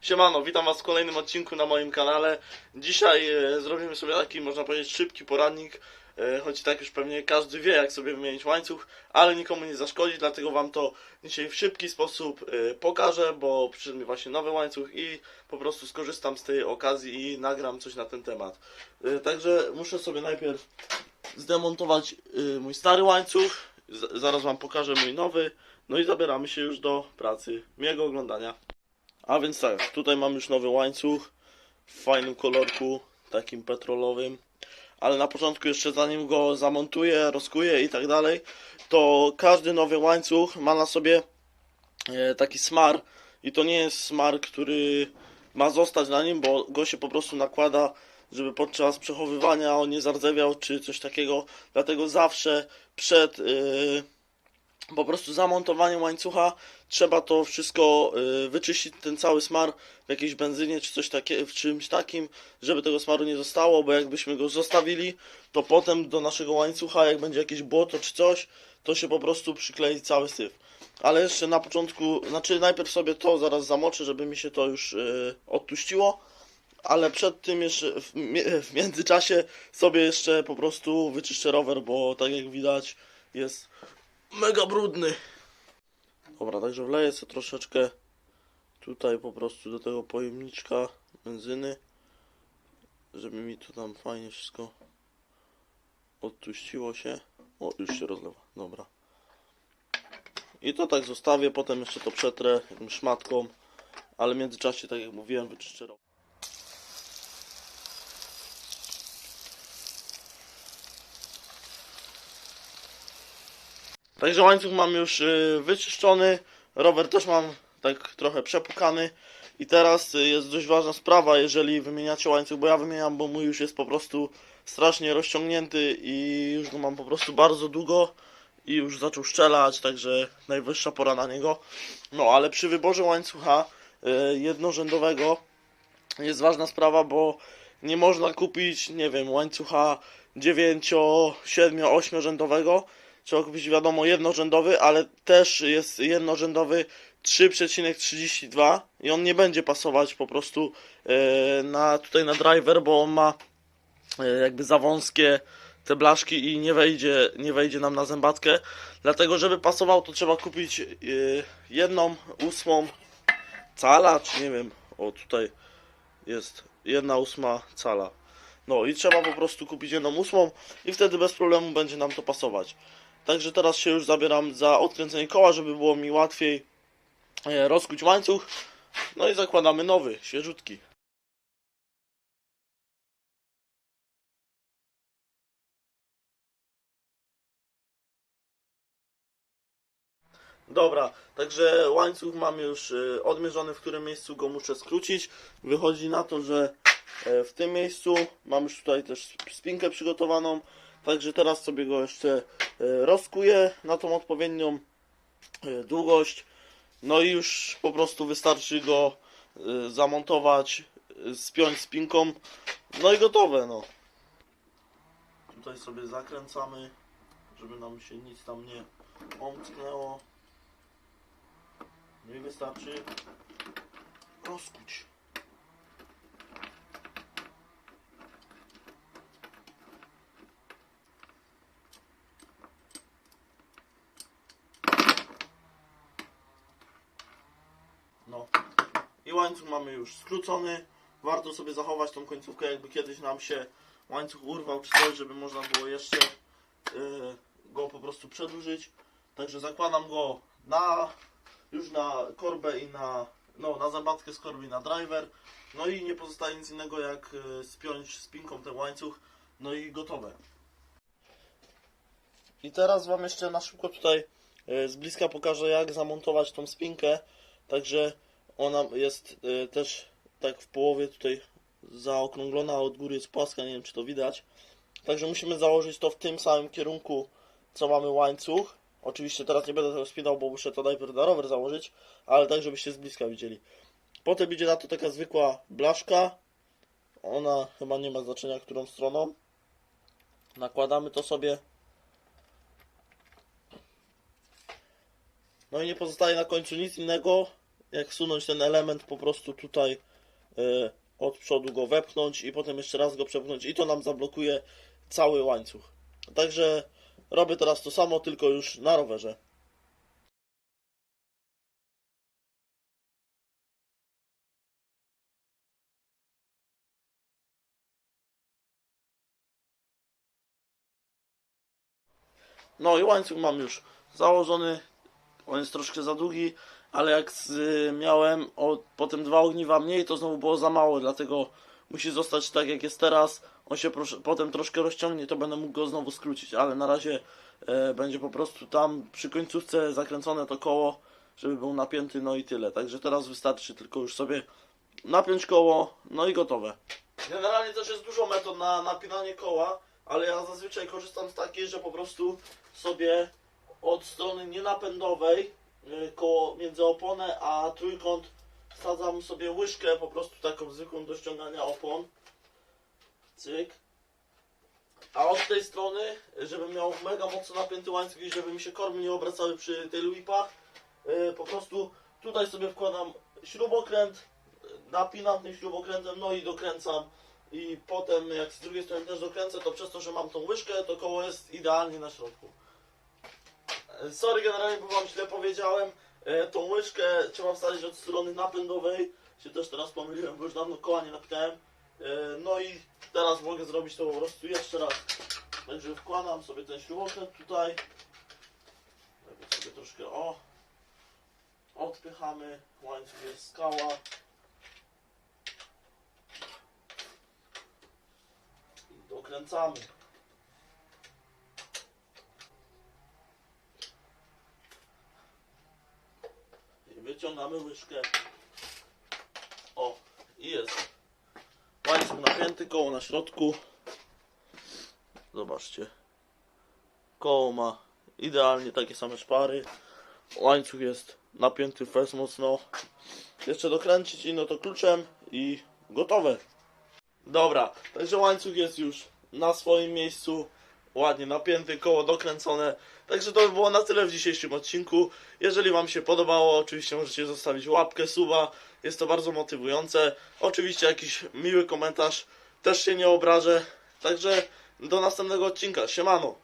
Siemano, witam was w kolejnym odcinku na moim kanale. Dzisiaj e, zrobimy sobie taki, można powiedzieć, szybki poradnik, e, choć tak już pewnie każdy wie, jak sobie wymienić łańcuch, ale nikomu nie zaszkodzi, dlatego wam to dzisiaj w szybki sposób e, pokażę, bo przyszedł mi właśnie nowy łańcuch i po prostu skorzystam z tej okazji i nagram coś na ten temat. E, Także muszę sobie najpierw zdemontować e, mój stary łańcuch, Z- zaraz wam pokażę mój nowy, no i zabieramy się już do pracy. Miłego oglądania. A więc tak, tutaj mam już nowy łańcuch w fajnym kolorku, takim petrolowym. Ale na początku jeszcze zanim go zamontuję, rozkuję i tak dalej, to każdy nowy łańcuch ma na sobie e, taki smar i to nie jest smar, który ma zostać na nim, bo go się po prostu nakłada, żeby podczas przechowywania on nie zardzewiał czy coś takiego. Dlatego zawsze przed e, po prostu zamontowaniem łańcucha trzeba to wszystko y, wyczyścić, ten cały smar w jakiejś benzynie czy coś takie, w czymś takim, żeby tego smaru nie zostało, bo jakbyśmy go zostawili, to potem do naszego łańcucha, jak będzie jakieś błoto czy coś, to się po prostu przyklei cały syf. Ale jeszcze na początku, znaczy najpierw sobie to zaraz zamoczę, żeby mi się to już y, odtuściło, ale przed tym jeszcze w, w międzyczasie sobie jeszcze po prostu wyczyszczę rower, bo tak jak widać jest mega brudny. Dobra, także wleję sobie troszeczkę tutaj po prostu do tego pojemniczka benzyny, żeby mi to tam fajnie wszystko odtuściło się. O, już się rozlewa, dobra. I to tak zostawię, potem jeszcze to przetrę szmatką, ale w międzyczasie, tak jak mówiłem, wyczyszczę Także łańcuch mam już y, wyczyszczony, rower też mam tak trochę przepukany i teraz y, jest dość ważna sprawa, jeżeli wymieniacie łańcuch, bo ja wymieniam, bo mój już jest po prostu strasznie rozciągnięty i już go mam po prostu bardzo długo i już zaczął szczelać, także najwyższa pora na niego. No ale przy wyborze łańcucha y, jednorzędowego jest ważna sprawa, bo nie można kupić, nie wiem, łańcucha 9, 7, 8 rzędowego. Trzeba kupić, wiadomo, jednorzędowy, ale też jest jednorzędowy 3,32 i on nie będzie pasować po prostu e, na tutaj na driver, bo on ma e, jakby za wąskie te blaszki i nie wejdzie, nie wejdzie nam na zębatkę. Dlatego, żeby pasował, to trzeba kupić e, jedną ósmą cala, czy nie wiem, o tutaj jest jedna ósma cala. No i trzeba po prostu kupić jedną ósmą i wtedy bez problemu będzie nam to pasować. Także teraz się już zabieram za odkręcenie koła, żeby było mi łatwiej e, rozkuć łańcuch. No i zakładamy nowy, świeżutki. Dobra, także łańcuch mam już e, odmierzony, w którym miejscu go muszę skrócić. Wychodzi na to, że w tym miejscu mam już tutaj też spinkę przygotowaną. Także teraz sobie go jeszcze e, rozkuję na tą odpowiednią e, długość. No i już po prostu wystarczy go e, zamontować, e, spiąć spinką. No i gotowe, no. Tutaj sobie zakręcamy, żeby nam się nic tam nie omknęło. No i wystarczy rozkuć. No. I łańcuch mamy już skrócony. Warto sobie zachować tą końcówkę, jakby kiedyś nam się łańcuch urwał czy coś, żeby można było jeszcze yy, go po prostu przedłużyć. Także zakładam go na już na korbę i na no, na zębatkę z korby i na driver. No i nie pozostaje nic innego jak yy, spiąć spinką ten łańcuch. No i gotowe. I teraz Wam jeszcze na szybko tutaj yy, z bliska pokażę jak zamontować tą spinkę. Także ona jest y, też tak w połowie tutaj zaokrąglona, a od góry jest płaska, nie wiem czy to widać. Także musimy założyć to w tym samym kierunku, co mamy łańcuch. Oczywiście teraz nie będę tego spinał, bo muszę to najpierw na rower założyć, ale tak żebyście z bliska widzieli. Potem idzie na to taka zwykła blaszka. Ona chyba nie ma znaczenia, którą stroną. Nakładamy to sobie. No i nie pozostaje na końcu nic innego, jak wsunąć ten element po prostu tutaj e, od przodu go wepchnąć i potem jeszcze raz go przepchnąć i to nam zablokuje cały łańcuch. Także robię teraz to samo, tylko już na rowerze. No i łańcuch mam już założony. On jest troszkę za długi, ale jak z, miałem o, potem dwa ogniwa mniej, to znowu było za mało, dlatego musi zostać tak jak jest teraz. On się proszę, potem troszkę rozciągnie, to będę mógł go znowu skrócić, ale na razie e, będzie po prostu tam przy końcówce zakręcone to koło, żeby był napięty, no i tyle. Także teraz wystarczy tylko już sobie napiąć koło, no i gotowe. Generalnie też jest dużo metod na napinanie koła, ale ja zazwyczaj korzystam z takiej, że po prostu sobie od strony nienapędowej y, koło między oponę a trójkąt wsadzam sobie łyżkę po prostu taką zwykłą do ściągania opon. Cyk. A od tej strony, żeby miał mega mocno napięty łańcuch i żeby mi się kormy nie obracały przy tylu whipach, y, po prostu tutaj sobie wkładam śrubokręt, y, napinam tym śrubokrętem, no i dokręcam i potem jak z drugiej strony też dokręcę, to przez to, że mam tą łyżkę, to koło jest idealnie na środku. E, Sorry generalnie, bo wam źle powiedziałem. E, Tą łyżkę trzeba wsadzić od strony napędowej. Się też teraz pomyliłem, bo już dawno koła nie napisałem. No i teraz mogę zrobić to po prostu jeszcze raz. Także wkładam sobie ten śrubokręt tutaj. Tak sobie troszkę o. Odpychamy. Łańcuch jest skała. I dokręcamy. I wyciągamy łyżkę. O, i jest. Łańcuch napięty, koło na środku. Zobaczcie. Koło ma idealnie takie same szpary. Łańcuch jest napięty fest mocno. Jeszcze dokręcić ino to kluczem i gotowe. Dobra, także łańcuch jest już na swoim miejscu. Ładnie napięty, koło dokręcone. Także to by było na tyle w dzisiejszym odcinku. Jeżeli Wam się podobało, oczywiście możecie zostawić łapkę, suba. Jest to bardzo motywujące. Oczywiście jakiś miły komentarz. Też się nie obrażę. Także do następnego odcinka. Siemano.